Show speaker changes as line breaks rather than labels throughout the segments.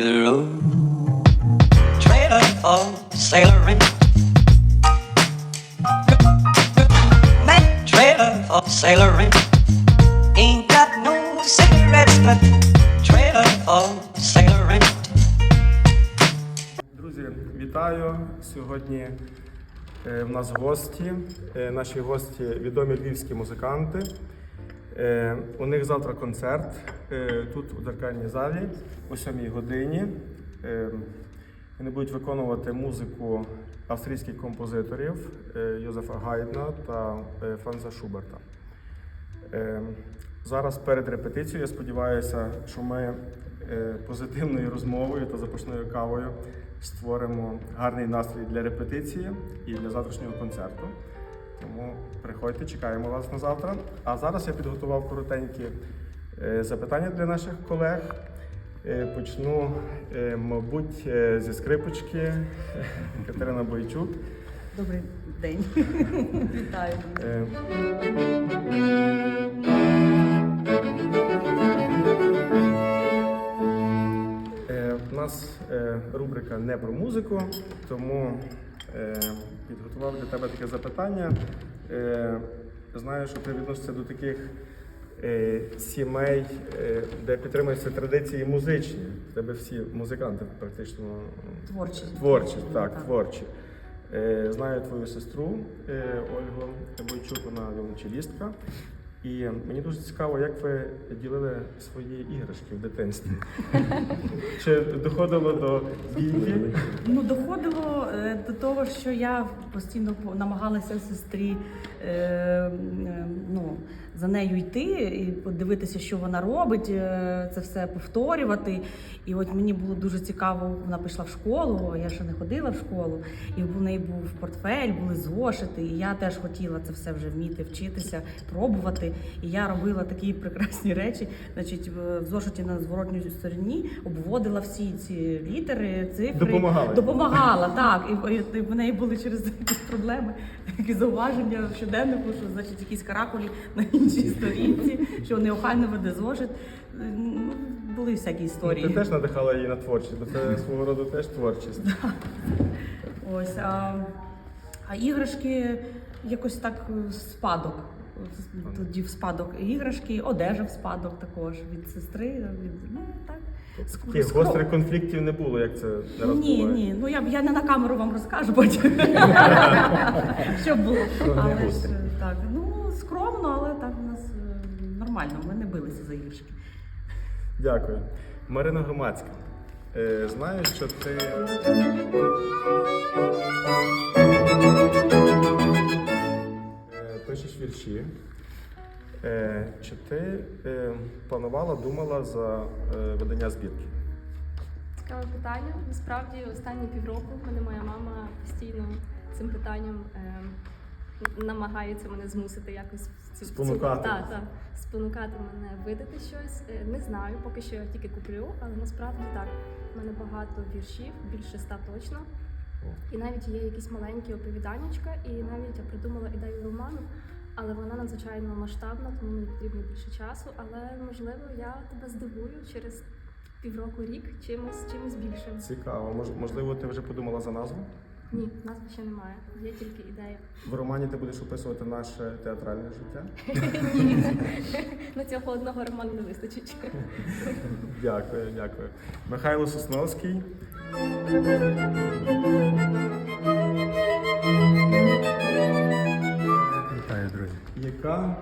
the road. Trailer for sailoring. Man, trailer for sailoring. Ain't got no cigarettes, but trailer for sailoring.
Друзі, вітаю! Сьогодні е, в нас гості. Е, Наші гості відомі львівські музиканти. Е, У них завтра концерт е, тут у дзеркальній залі о 7 годині. Е, Вони будуть виконувати музику австрійських композиторів е, Йозефа Гайдна та е, Франца Шуберта. Е, Зараз перед репетицією я сподіваюся, що ми е, позитивною розмовою та запашною кавою створимо гарний настрій для репетиції і для завтрашнього концерту. Тому приходьте, чекаємо вас на завтра. А зараз я підготував коротенькі е, запитання для наших колег. Е, Почну, е, мабуть, зі скрипочки Катерина Бойчук.
Добрий день. Вітаю.
У нас рубрика не про музику, тому підготував для тебе таке запитання. Е, Знаю, що ти відносишся до таких е, сімей, е, де підтримуються традиції музичні. В тебе всі музиканти практично
Творчі.
Творчі, так,
Так.
творчі. Е, Знаю твою сестру е, Ольгу Бойчук, вона віолончелістка. І мені дуже цікаво, як ви ділили свої іграшки в дитинстві. Чи доходило до бійки?
Ну, доходило е, до того, що я постійно намагалася сестрі е, е, ну, за нею йти і подивитися, що вона робить, е, це все повторювати. І от мені було дуже цікаво, вона пішла в школу, я ще не ходила в школу, і в неї був портфель, були зошити. І я теж хотіла це все вже вміти вчитися, пробувати. І я робила такі прекрасні речі. Значить, в зошиті на зворотній стороні обводила всі ці літери, цифри.
Допомагала.
Допомагала, так. І, в неї були через якісь проблеми, такі зауваження в щоденнику, що значить якісь каракулі на іншій сторінці, що неохайно веде зошит. Ну, були всякі
Ну,
історії.
Ти теж надихала її на творчість, бо це свого роду теж творчість.
Ось, а, а іграшки якось так спадок. Тоді в спадок іграшки, одежа в спадок також від сестри. Від, ну, так.
Таких
скро-
гострих конфліктів не було, як це не раз
Ні,
буває.
ні, ну я, я не на камеру вам розкажу потім. Що було. Але ж, так, ну скромно, але так у нас е, нормально, ми не билися за іграшки.
Дякую. Марина Громадська. Е, знаю, що ти. Е, Пишеш вірші. Е, Чи ти е, планувала, думала за е, видання збірки?
Цікаве питання. Насправді, останні півроку мене моя мама постійно цим питанням е, намагається мене змусити якось в цю
Спонукати.
Так, так, спонукати мене видати щось. Е, Не знаю, поки що я тільки куплю, але насправді так. У мене багато віршів, більше ста точно. І навіть є якісь маленькі оповіданнячка, і навіть я придумала ідею роману, але вона надзвичайно масштабна, тому мені потрібно більше часу. Але можливо я тебе здивую через півроку рік чимось чимось більшим.
Цікаво. Мож- можливо, ти вже подумала за назву?
Ні, назви ще немає. Є тільки ідея.
В романі ти будеш описувати наше театральне життя? Ні.
На цього одного роману не вистачить.
Дякую, дякую. Михайло Сосновський.
Вітаю, друзі.
Яка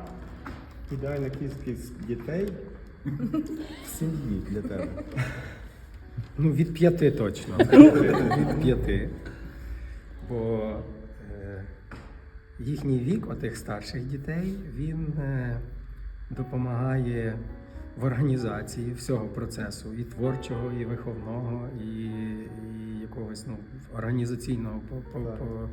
ідеальна кількість дітей в сім'ї для тебе?
Ну, від п'яти точно. від п'яти. Бо е, їхній вік, отих старших дітей, він е, допомагає в організації всього процесу, і творчого, і виховного, і, і якогось ну, організаційного по, по, по,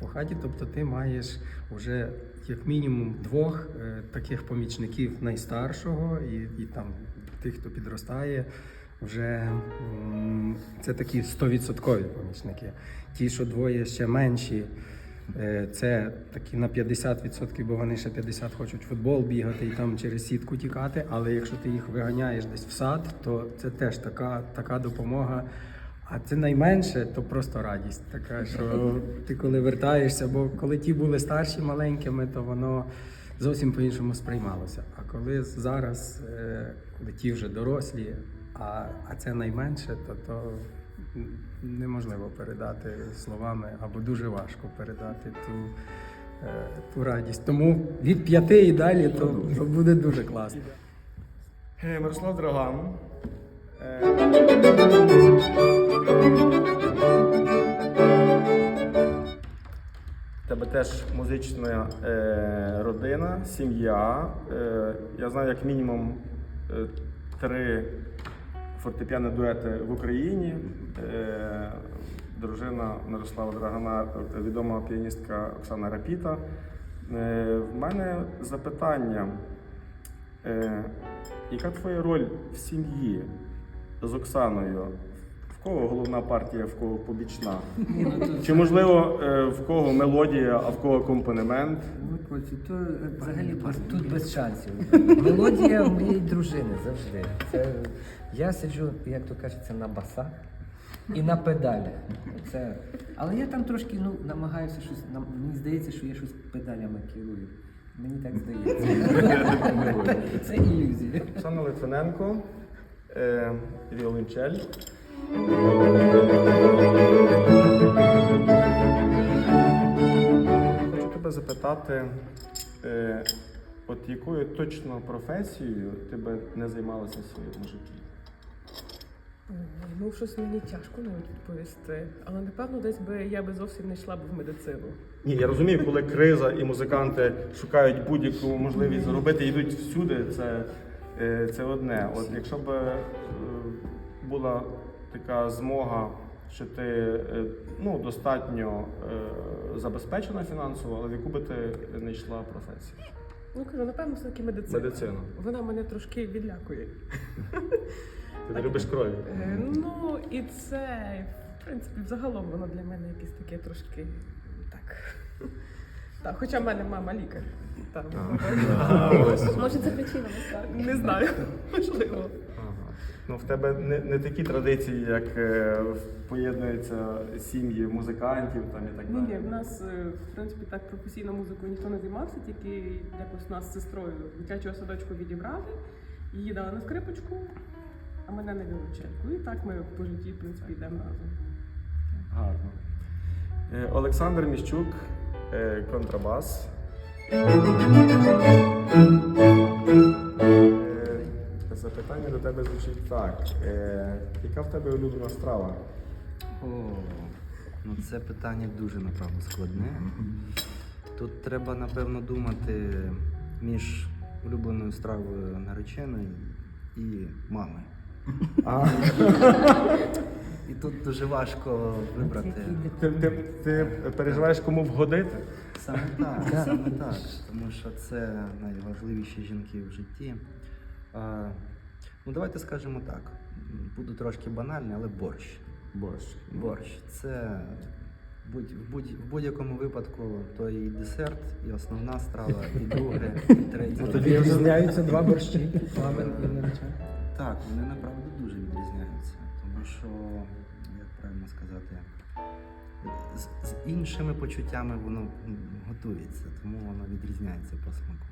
по хаті. Тобто ти маєш вже як мінімум двох е, таких помічників найстаршого, і, і там тих, хто підростає. Вже це такі стовідсоткові помічники. Ті, що двоє ще менші, Е, Це такі на 50%, бо вони ще 50 хочуть футбол бігати і там через сітку тікати. Але якщо ти їх виганяєш десь в сад, то це теж така, така допомога. А це найменше, то просто радість така, що ти коли вертаєшся, бо коли ті були старші маленькими, то воно зовсім по-іншому сприймалося. А коли зараз, е, коли ті вже дорослі, а, а це найменше, то, то неможливо передати словами або дуже важко передати ту, е, ту радість. Тому від п'яти і далі то, то буде дуже класно.
Е, Мирослав Драган. Е, Тебе теж музична е, родина, сім'я. Е, я знаю, як мінімум е, три фортепіані дуети в Україні. Е, дружина Мирослава Драгана, відома піаністка Оксана Рапіта. Е, в мене запитання. Е, яка твоя роль в сім'ї з Оксаною? В кого головна партія, в кого побічна? Чи можливо е, в кого мелодія, а в кого акомпанемент?
Ну, то е, взагалі тут без шансів. Мелодія моєї дружини завжди. Це, я сиджу, як то кажеться, на басах і на педалях. Це, але я там трошки ну, намагаюся щось. нам- Мені здається, що я щось педалями керую. Мені так здається. Це ілюзія.
Оксана Литвиненко, е, віолончель. Хочу тебе запитати, е, от якою точно професією ти би не займалася в своєму житті?
Ну, щось мені тяжко навіть відповісти. Але напевно десь би я би зовсім не йшла б в медицину.
Ні, я розумію, коли криза і музиканти шукають будь-яку можливість заробити, йдуть всюди, це, е, це одне. От якщо б е, була така змога, що ти е, ну, достатньо е, забезпечена фінансово, але в яку би ти не йшла професію?
Ну кажу, напевно, все таки медицина.
Медицина.
Вона мене трошки відлякує.
Ти не любиш крові?
Е, Ну і це, в принципі, взагалом воно для мене якесь таке трошки так. Так, хоча в мене мама лікар. Так,
Може, це причина
не знаю, можливо.
Ну, в тебе не, не такі традиції, як е, поєднуються сім'ї музикантів там і так далі.
ні, в нас е, в принципі так професійно музикою ніхто не займався, тільки якось нас з сестрою дитячого садочку відібрали, її дали на скрипочку, а мене на віолончельку. І так ми по житті, в принципі, йдемо разом.
Гарно. Е, Олександр Міщук, е, контрабас. Запитання до тебе звучить так. Е, Яка в тебе улюблена страва?
О, ну це питання дуже напевно складне. Тут треба, напевно, думати між улюбленою стравою нареченої і мами.
А,
І тут дуже важко вибрати.
ти, ти, ти переживаєш кому вгодити?
Саме так, саме так. Тому що це найважливіші жінки в житті. Ну, давайте скажемо так. Буду трошки банальний, але борщ.
Борщ.
Борщ це будь, в, будь, в будь-якому випадку то і десерт, і основна страва, і друге, і третє.
Тоді відрізняються два борщі. І.
Так, вони направду дуже відрізняються, тому що, як правильно сказати, з, з іншими почуттями воно готується, тому воно відрізняється по смаку.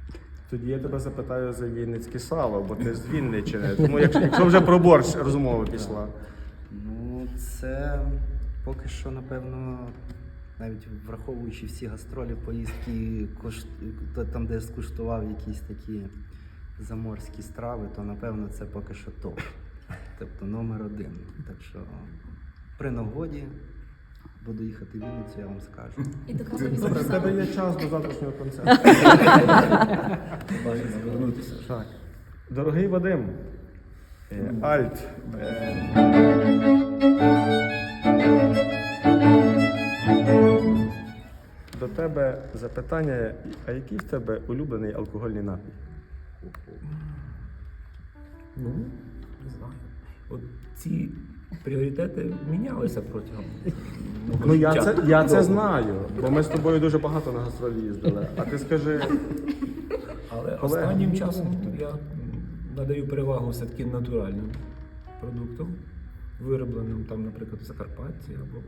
Тоді я тебе запитаю за Вінницьке сало, бо ти з Вінниччини. Тому якщо, якщо вже про борщ розмова пішла.
Ну, це поки що, напевно, навіть враховуючи всі гастролі, поїздки, кош... там, де я скуштував якісь такі заморські страви, то напевно це поки що топ. Тобто номер один. Так що при нагоді буду їхати в Вінницю, я вам скажу.
І до кого
Добре, в тебе є час до завтрашнього концерту. Так. Дорогий Вадим, е, Альт. е, До тебе запитання, а який в тебе улюблений алкогольний напій?
Ну, не знаю. От ці пріоритети мінялися протягом.
Ну я це, я це знаю, бо ми з тобою дуже багато на гастролі їздили. А ти скажи,
Але
Колеги.
останнім часом я надаю перевагу все-таки натуральним продуктам, виробленим там, наприклад, в Закарпатті або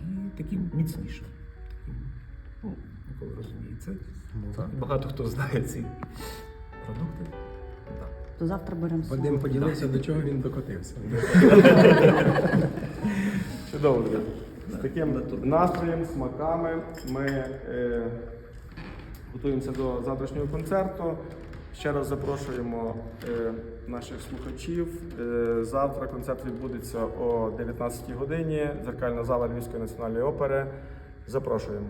і таким міцнішим. Ну, Микола розуміє багато хто знає ці продукти. Так.
То завтра беремо собі.
Вадим поділився, до чого він докотився.
чудово, друзі. З таким настроєм, смаками ми е, готуємося до завтрашнього концерту. Ще раз запрошуємо е, наших слухачів. Е, завтра концерт відбудеться о 19 годині. Зеркальна зала Львівської національної опери. Запрошуємо.